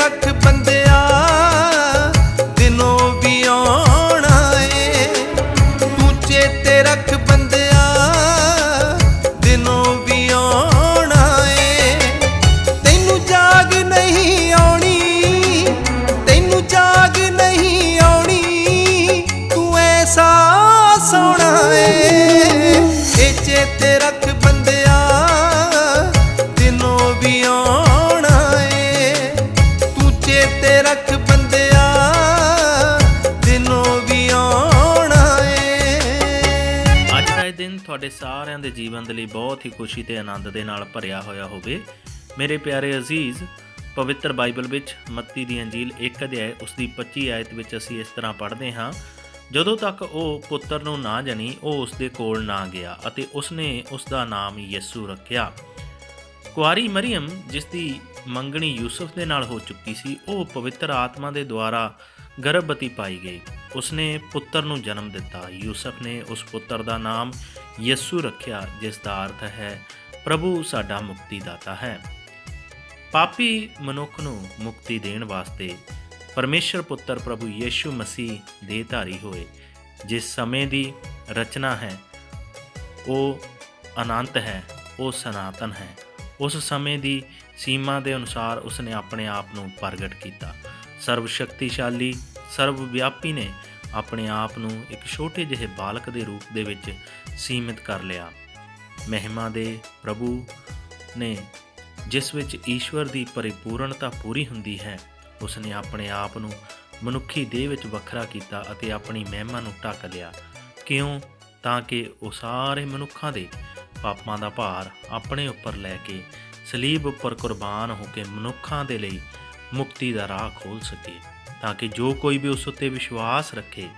ਰੱਖ ਬੰਦਿਆ। ਅੱਜ ਦਿਨ ਤੁਹਾਡੇ ਸਾਰਿਆਂ ਦੇ ਜੀਵਨ ਦੇ ਲਈ ਬਹੁਤ ਹੀ ਖੁਸ਼ੀ ਤੇ ਆਨੰਦ ਦੇ ਨਾਲ ਭਰਿਆ ਹੋਇਆ ਹੋਵੇ। ਮੇਰੇ ਪਿਆਰੇ ਅਜ਼ੀਜ਼, ਪਵਿੱਤਰ ਬਾਈਬਲ ਵਿੱਚ ਮੱਤੀ ਦੀ ਅੰਜੀਲ 1 ਅਧਿਆਇ ਉਸ ਦੀ 25 ਆਇਤ ਵਿੱਚ ਅਸੀਂ ਇਸ ਤਰ੍ਹਾਂ ਪੜ੍ਹਦੇ ਹਾਂ, ਜਦੋਂ ਤੱਕ ਉਹ ਪੁੱਤਰ ਨੂੰ ਨਾ ਜਣੀ, ਉਹ ਉਸ ਦੇ ਕੋਲ ਨਾ ਗਿਆ ਅਤੇ ਉਸਨੇ ਉਸ ਦਾ ਨਾਮ ਯਿਸੂ ਰੱਖਿਆ। ਕੁਆਰੀ ਮਰੀਮ ਜਿਸ ਦੀ ਮੰਗਣੀ ਯੂਸਫ ਦੇ ਨਾਲ ਹੋ ਚੁੱਕੀ ਸੀ, ਉਹ ਪਵਿੱਤਰ ਆਤਮਾ ਦੇ ਦੁਆਰਾ ਗਰਭਵਤੀ ਪਾਈ ਗਈ। ਉਸਨੇ ਪੁੱਤਰ ਨੂੰ ਜਨਮ ਦਿੱਤਾ। ਯੂਸਫ ਨੇ ਉਸ ਪੁੱਤਰ ਦਾ ਨਾਮ ਯਿਸੂ ਰੱਖਿਆ, ਜਿਸ ਦਾ ਅਰਥ ਹੈ, ਪ੍ਰਭੂ ਸਾਡਾ ਮੁਕਤੀ ਦਾਤਾ ਹੈ। ਪਾਪੀ ਮਨੁੱਖ ਨੂੰ ਮੁਕਤੀ ਦੇਣ ਵਾਸਤੇ ਪਰਮੇਸ਼ਰ ਪੁੱਤਰ ਪ੍ਰਭੂ ਯੀਸ਼ੂ ਮਸੀਹ ਦੇ ਧਾਰੀ ਹੋਏ, ਜਿਸ ਸਮੇਂ ਦੀ ਰਚਨਾ ਹੈ, ਉਹ ਅਨੰਤ ਹੈ, ਉਹ ਸਨਾਤਨ ਹੈ। ਉਸ ਸਮੇਂ ਦੀ ਸੀਮਾ ਦੇ ਅਨੁਸਾਰ ਉਸਨੇ ਆਪਣੇ ਆਪ ਨੂੰ ਪ੍ਰਗਟ ਕੀਤਾ। ਸਰਵ ਸ਼ਕਤੀਸ਼ਾਲੀ ਸਰਵ ਵਿਆਪੀ ਨੇ ਆਪਣੇ ਆਪ ਨੂੰ ਇੱਕ ਛੋਟੇ ਜਿਹੇ ਬਾਲਕ ਦੇ ਰੂਪ ਦੇ ਵਿੱਚ ਸੀਮਿਤ ਕਰ ਲਿਆ। ਮਹਿਮਾ ਦੇ ਪ੍ਰਭੂ ਨੇ ਜਿਸ ਵਿੱਚ ਈਸ਼ਵਰ ਦੀ ਪਰਿਪੂਰਨਤਾ ਪੂਰੀ ਹੁੰਦੀ ਹੈ, ਉਸਨੇ ਆਪਣੇ ਆਪ ਨੂੰ ਮਨੁੱਖੀ ਦੇਹ ਵਿੱਚ ਵੱਖਰਾ ਕੀਤਾ ਅਤੇ ਆਪਣੀ ਮਹਿਮਾ ਨੂੰ ਢੱਕ ਲਿਆ। ਕਿਉਂ? ਤਾਂ ਕਿ ਉਹ ਸਾਰੇ ਮਨੁੱਖਾਂ ਦੇ ਪਾਪਾਂ ਦਾ ਭਾਰ ਆਪਣੇ ਉੱਪਰ ਲੈ ਕੇ ਸਲੀਬ ਉੱਪਰ ਕੁਰਬਾਨ ਹੋ ਕੇ ਮਨੁੱਖਾਂ ਦੇ ਲਈ ਮੁਕਤੀ ਦਾ ਰਾਹ ਖੋਲ ਸਕੇ। ਤਾਂ ਕਿ ਜੋ ਕੋਈ ਵੀ ਉਸ ਉੱਤੇ ਵਿਸ਼ਵਾਸ ਰੱਖੇ,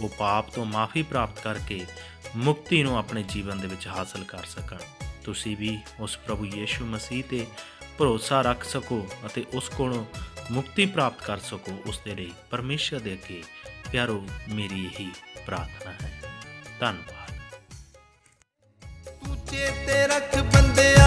ਉਹ ਪਾਪ ਤੋਂ ਮਾਫੀ ਪ੍ਰਾਪਤ ਕਰਕੇ ਮੁਕਤੀ ਨੂੰ ਆਪਣੇ ਜੀਵਨ ਦੇ ਵਿੱਚ ਹਾਸਲ ਕਰ ਸਕਣ। ਤੁਸੀਂ ਵੀ ਉਸ ਪ੍ਰਭੂ ਯੀਸ਼ੂ ਮਸੀਹ ਤੇ ਭਰੋਸਾ ਰੱਖ ਸਕੋ ਅਤੇ ਉਸ ਕੋਲੋਂ ਮੁਕਤੀ ਪ੍ਰਾਪਤ ਕਰ ਸਕੋ, ਉਸ ਦੇ ਲਈ ਪਰਮੇਸ਼ਰ ਦੇ ਅੱਗੇ ਪਿਆਰੋ, ਮੇਰੀ ਇਹੀ ਪ੍ਰਾਰਥਨਾ ਹੈ। ਧੰਨਵਾਦ। ਤੂੰ ਚੇਤੇ ਰੱਖ ਬੰਦਿਆ